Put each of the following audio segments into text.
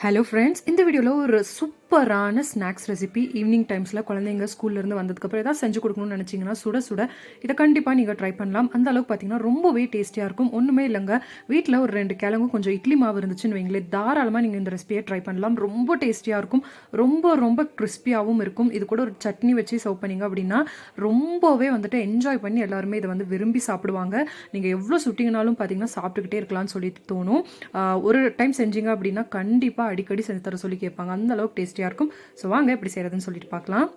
Hello friends இந்த வீடியோவில் ஒரு சூப் சூப்பரான ஸ்நாக்ஸ் ரெசிபி ஈவினிங் டைம்ஸில் குழந்தைங்க ஸ்கூல்லேருந்து வந்ததுக்கப்புறம் ஏதாவது செஞ்சு கொடுக்கணும்னு நினச்சிங்கன்னா சுட சுட இதை கண்டிப்பாக நீங்கள் ட்ரை பண்ணலாம். அந்த அளவுக்கு பார்த்தீங்கன்னா ரொம்பவே டேஸ்டியாக இருக்கும். ஒன்றுமே இல்லைங்க. வீட்டில் ஒரு ரெண்டு கிழங்கு கொஞ்சம் இட்லி மாவு இருந்துச்சுன்னு வைங்களேன் தாராளமாக நீங்கள் இந்த ரெசிபியை ட்ரை பண்ணலாம். ரொம்ப டேஸ்டியாக இருக்கும். ரொம்ப ரொம்ப கிறிஸ்பியாகவும் இருக்கும். இது கூட ஒரு சட்னி வச்சு சர்வ் பண்ணீங்க அப்படின்னா ரொம்பவே வந்துட்டு என்ஜாய் பண்ணி எல்லாருமே இதை வந்து விரும்பி சாப்பிடுவாங்க. நீங்கள் எவ்வளோ சுட்டிங்கனாலும் பார்த்தீங்கன்னா சாப்பிட்டுக்கிட்டே இருக்கலாம்னு சொல்லி தோணும். ஒரு டைம் செஞ்சீங்க அப்படின்னா கண்டிப்பாக அடிக்கடி செஞ்சு தர சொல்லி கேட்பாங்க. அந்த அளவுக்கு டேஸ்டியாக இருக்கும். ஸோ வாங்க எப்படி செய்கிறதுன்னு சொல்லிட்டு பார்க்கலாம்.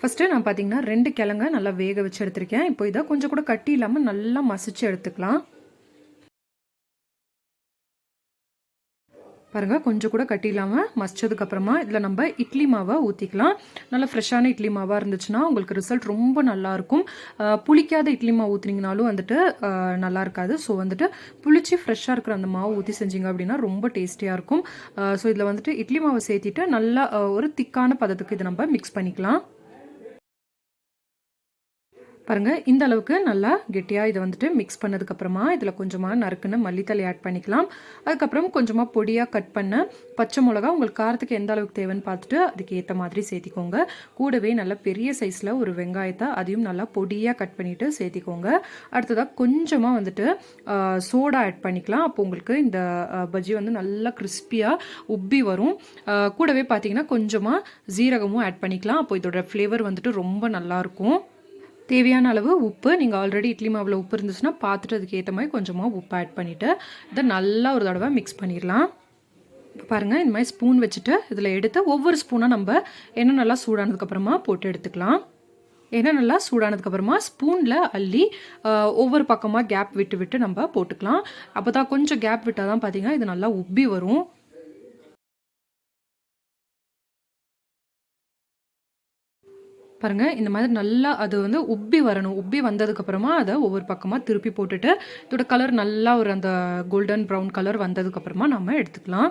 ஃபஸ்ட்டு நான் பார்த்தீங்கன்னா ரெண்டு கிழங்க நல்லா வேக வச்சு எடுத்திருக்கேன். இப்போ இதை கொஞ்சம் கூட கட்டி இல்லாமல் நல்லா மசிச்சு எடுத்துக்கலாம். பாருங்கள் கொஞ்சம் கூட கட்டி இல்லாமல் மசிச்சதுக்கப்புறமா இதில் நம்ம இட்லி மாவை ஊற்றிக்கலாம் நல்ல ஃப்ரெஷ்ஷான இட்லி மாவாக இருந்துச்சுன்னா உங்களுக்கு ரிசல்ட் ரொம்ப நல்லாயிருக்கும் புளிக்காத இட்லி மாவு ஊற்றினீங்கனாலும் வந்துட்டு நல்லா இருக்காது. ஸோ வந்துட்டு புளிச்சு ஃப்ரெஷ்ஷாக இருக்கிற அந்த மாவு ஊற்றி செஞ்சீங்க அப்படின்னா ரொம்ப டேஸ்டியாக இருக்கும். ஸோ இதில் வந்துட்டு இட்லி மாவை சேர்த்திட்டு நல்லா ஒரு திக்கான பதத்துக்கு இதை நம்ம மிக்ஸ் பண்ணிக்கலாம். பாருங்கள் இந்த அளவுக்கு நல்லா கெட்டியாக இதை வந்துட்டு மிக்ஸ் பண்ணதுக்கப்புறமா இதில் கொஞ்சமாக நறுக்குன்னு மல்லித்தலை ஆட் பண்ணிக்கலாம். அதுக்கப்புறம் கொஞ்சமாக பொடியாக கட் பண்ண பச்சை மிளகா உங்களுக்கு காரத்துக்கு எந்த அளவுக்கு தேவைன்னு பார்த்துட்டு அதுக்கு ஏற்ற மாதிரி சேர்த்திக்கோங்க. கூடவே நல்ல பெரிய சைஸில் ஒரு வெங்காயத்தை அதையும் நல்லா பொடியாக கட் பண்ணிவிட்டு சேர்த்திக்கோங்க. அடுத்ததாக கொஞ்சமாக வந்துட்டு சோடா ஆட் பண்ணிக்கலாம். அப்போ உங்களுக்கு இந்த பஜ்ஜி வந்து நல்லா கிறிஸ்பியாக உப்பி வரும். கூடவே பார்த்தீங்கன்னா கொஞ்சமாக ஜீரகமும் ஆட் பண்ணிக்கலாம். அப்போ இதோட ஃப்ளேவர் வந்துட்டு ரொம்ப நல்லாயிருக்கும் தேவையான அளவு உப்பு. நீங்கள் ஆல்ரெடி இட்லி மாவில் உப்பு இருந்துச்சுன்னா பார்த்துட்டு அதுக்கு ஏற்ற மாதிரி கொஞ்சமாக உப்பு ஆட் பண்ணிவிட்டு இதை நல்லா ஒரு தடவை மிக்ஸ் பண்ணிடலாம். பாருங்கள் இந்த மாதிரி ஸ்பூன் வச்சுட்டு இதில் எடுத்து ஒவ்வொரு ஸ்பூனாக நம்ம எண்ணெய் நல்லா சூடானதுக்கப்புறமா போட்டு எடுத்துக்கலாம். எண்ணெய் நல்லா சூடானதுக்கப்புறமா ஸ்பூனில் அள்ளி ஒவ்வொரு பக்கமாக கேப் விட்டு விட்டு நம்ம போட்டுக்கலாம். அப்போ தான் கொஞ்சம் கேப் விட்டால் தான் பார்த்தீங்கன்னா இது நல்லா உப்பி வரும். பாருங்கள் இந்த மாதிரி நல்லா அது வந்து உப்பி வரணும். உப்பி வந்ததுக்கப்புறமா அதை ஒவ்வொரு பக்கமாக திருப்பி போட்டுட்டு இதோட கலர் நல்லா ஒரு அந்த கோல்டன் ப்ரௌன் கலர் வந்ததுக்கப்புறமா நம்ம எடுத்துக்கலாம்.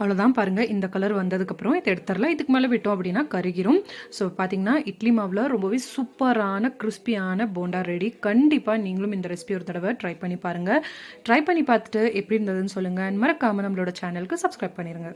அவ்வளோதான் பாருங்கள் இந்த கலர் வந்ததுக்கப்புறம் இதை எடுத்துடலாம். இதுக்கு மேலே விட்டோம் அப்படின்னா கருகிரும். ஸோ பார்த்தீங்கன்னா இட்லி மாவில் ரொம்பவே சூப்பரான கிறிஸ்பியான போண்டா ரெடி கண்டிப்பாக நீங்களும் இந்த ரெசிபி ஒரு தடவை ட்ரை பண்ணி பாருங்கள் ட்ரை பண்ணி பார்த்துட்டு எப்படி இருந்ததுன்னு சொல்லுங்கள் மறக்காமல் நம்மளோட சேனலுக்கு சப்ஸ்கிரைப் பண்ணிடுங்க